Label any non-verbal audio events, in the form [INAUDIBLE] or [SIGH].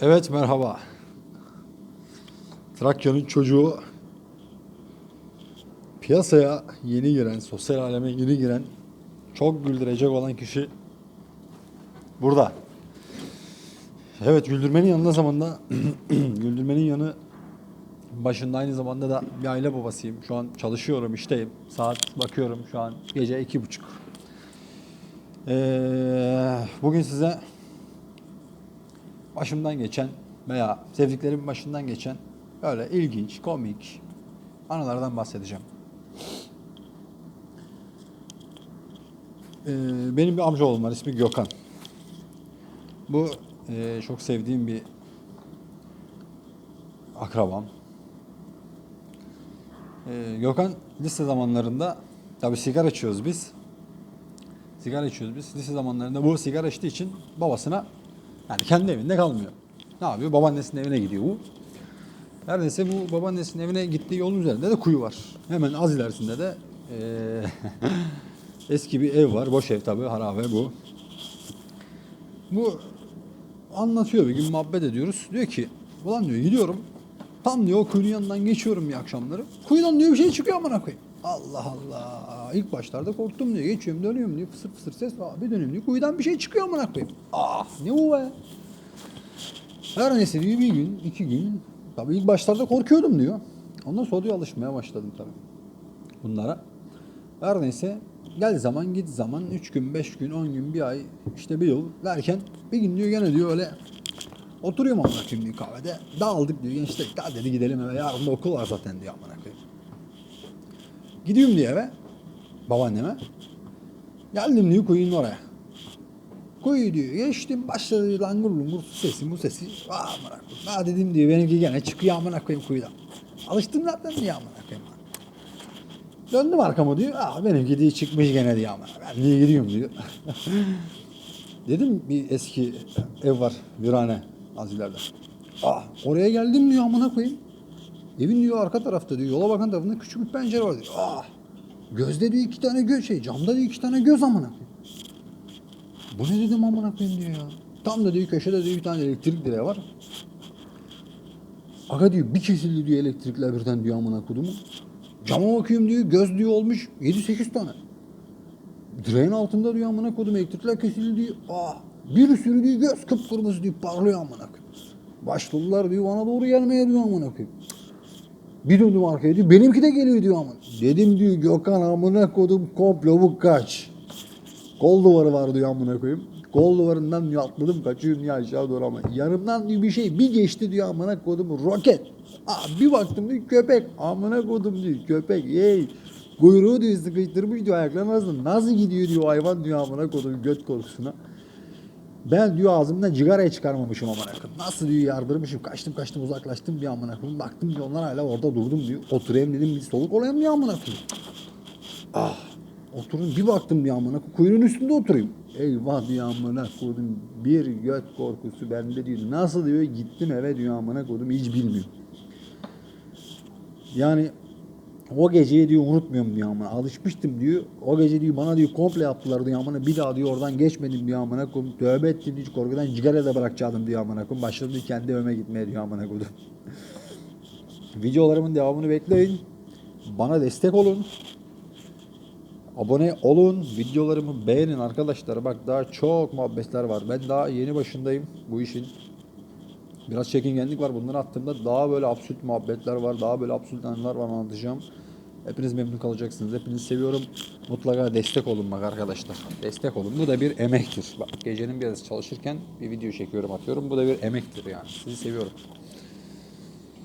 Evet merhaba. Trakya'nın çocuğu piyasaya yeni giren, sosyal aleme yeni giren, çok güldürecek olan kişi burada. Evet güldürmenin yanında zamanda [CLEARS THROAT] güldürmenin yanı başında aynı zamanda da bir aile babasıyım. Şu an çalışıyorum, işteyim. Saat bakıyorum şu an gece iki buçuk. Ee, bugün size başımdan geçen veya sevdiklerimin başından geçen öyle ilginç, komik anılardan bahsedeceğim. Ee, benim bir amcaoğlum var ismi Gökhan. Bu e, çok sevdiğim bir akrabam. Ee, Gökhan lise zamanlarında tabii sigara içiyoruz biz. Sigara içiyoruz biz. Lise zamanlarında bu sigara içtiği için babasına yani kendi evinde kalmıyor. Ne yapıyor? Babaannesinin evine gidiyor bu. Her neyse bu babaannesinin evine gittiği yolun üzerinde de kuyu var. Hemen az ilerisinde de eee, [LAUGHS] eski bir ev var. Boş ev tabii harabe bu. Bu anlatıyor bir gün muhabbet ediyoruz. Diyor ki ulan diyor gidiyorum. Tam diyor kuyunun yanından geçiyorum bir akşamları. Kuyudan diyor bir şey çıkıyor amına koyayım. Allah Allah. İlk başlarda korktum diyor. Geçiyorum dönüyorum diyor. Fısır fısır ses var. Bir dönüyorum diyor. Kuyudan bir şey çıkıyor amına koyayım. Ah ne bu be. Her neyse diyor bir gün, iki gün. Tabii ilk başlarda korkuyordum diyor. Ondan sonra diyor alışmaya başladım tabii bunlara. Her neyse gel zaman git zaman 3 gün, 5 gün, 10 gün, bir ay, işte bir yıl derken bir gün diyor gene diyor öyle oturuyorum koyayım diyor kahvede. Dağıldık diyor gençler. Gel dedi gidelim eve yarın da okul var zaten diyor amına koyayım. Gidiyorum diyor eve babaanneme. Geldim diyor kuyunun oraya. Kuyu diyor geçtim başladı diyor, langur lungur su sesi bu sesi. Aa amına koyayım. Ha dedim diyor benimki gene çıkıyor amına koyayım kuyudan. Alıştım zaten diyor amına koyayım. Döndüm arkama diyor. Aa benimki diye çıkmış gene diyor amına. Ben niye gidiyorum diyor. [LAUGHS] Dedim bir eski ev var virane az ileride. Ah oraya geldim diyor amına koyayım. Evin diyor arka tarafta diyor yola bakan tarafında küçük bir pencere var diyor. Ah gözde diyor iki tane göz şey camda diyor iki tane göz amına koyayım. Bu ne dedim amına koyayım diyor ya. Tam da diyor köşede diyor bir tane elektrik direği var. Aga diyor bir kesildi diyor elektrikler birden diyor amına kodumu. Cama bakıyorum diyor göz diyor olmuş 7-8 tane. Direğin altında diyor amına kodum elektrikler kesildi diyor. Ah bir sürü diyor göz kıpkırmızı diyor parlıyor amına koyayım. Başladılar diyor bana doğru gelmeye diyor amına koyayım. Bir döndüm arkaya diyor benimki de geliyor diyor amına. Dedim diyor Gökhan amına kodum komplo bu kaç. Kol duvarı var diyor amına koyayım. Kol duvarından diyor atladım kaçıyorum diyor aşağı doğru ama. Yanımdan diyor bir şey bir geçti diyor amına kodum roket. Aa, bir baktım diyor köpek. Amına kodum diyor köpek. Hey. Kuyruğu diyor sıkıştırmış diyor ayaklarının arasında. Nasıl gidiyor diyor hayvan diyor amına kodum göt korkusuna. Ben diyor ağzımdan cigarayı çıkarmamışım amına koyayım. Nasıl diyor yardırmışım. Kaçtım kaçtım uzaklaştım bir amına koyayım. Baktım diyor onlar hala orada durdum diyor. Oturayım dedim bir soluk olayım diyor amına koyayım. Ah oturun bir baktım bir amına. Kuyruğun üstünde oturayım. Eyvah diyor amına koydum. Bir göt korkusu bende diyor. Nasıl diyor gittim eve diyor amına koydum hiç bilmiyorum. Yani o geceyi diyor unutmuyorum diyor amına. Alışmıştım diyor. O gece diyor bana diyor komple yaptılar diyor amına. Bir daha diyor oradan geçmedim diyor amına koyayım. Tövbe ettim diyor korkudan cigara da bırakacaktım diyor amına koyayım. Başladım diyor kendi evime gitmeye diyor amına koydum. [LAUGHS] Videolarımın devamını bekleyin. Bana destek olun. Abone olun, videolarımı beğenin arkadaşlar. Bak daha çok muhabbetler var. Ben daha yeni başındayım bu işin. Biraz çekingenlik var. Bunları attığımda daha böyle absürt muhabbetler var. Daha böyle absürt anılar var anlatacağım. Hepiniz memnun kalacaksınız. Hepinizi seviyorum. Mutlaka destek olun bak arkadaşlar. Destek olun. Bu da bir emektir. Bak gecenin biraz çalışırken bir video çekiyorum atıyorum. Bu da bir emektir yani. Sizi seviyorum.